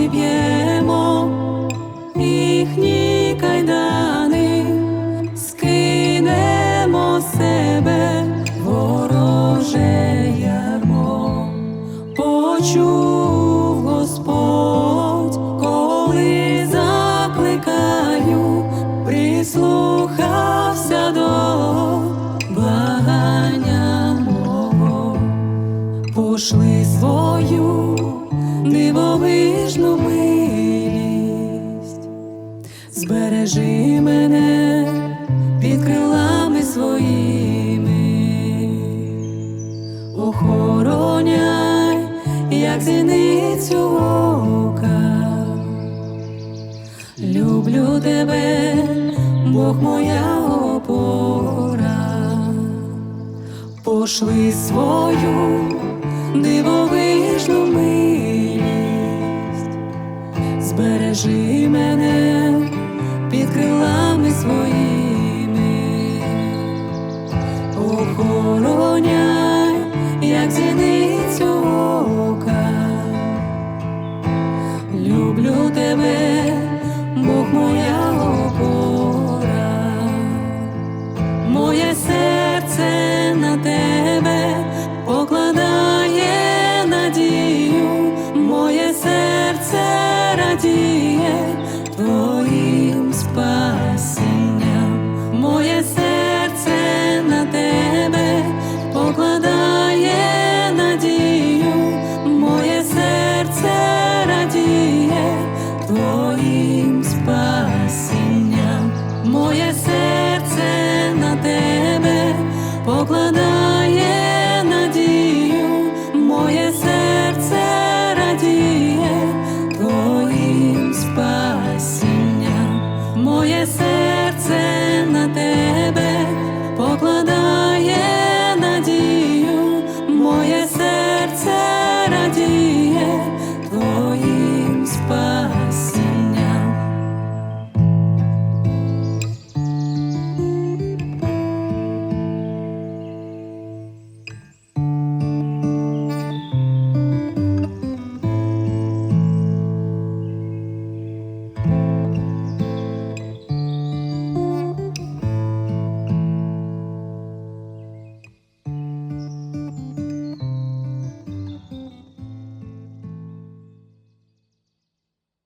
розіб'ємо їхні кайдани, скинемо себе вороже ярмо, почув Господь, коли закликаю, прислухався до благання мого. Пошли свою дивовижну милість, збережи мене під крилами своїми, охороняй, як зіницю ока. Люблю тебе, Бог моя опора. Пошли свою дивовижну милість, збережи мене під крилами своїми, охороняй, як зіницю ока. Люблю тебе, Бог моя радіє твоїм спасінням, моє серце на тебе покладає надію, моє серце радіє твоїм спасінням, моє серце.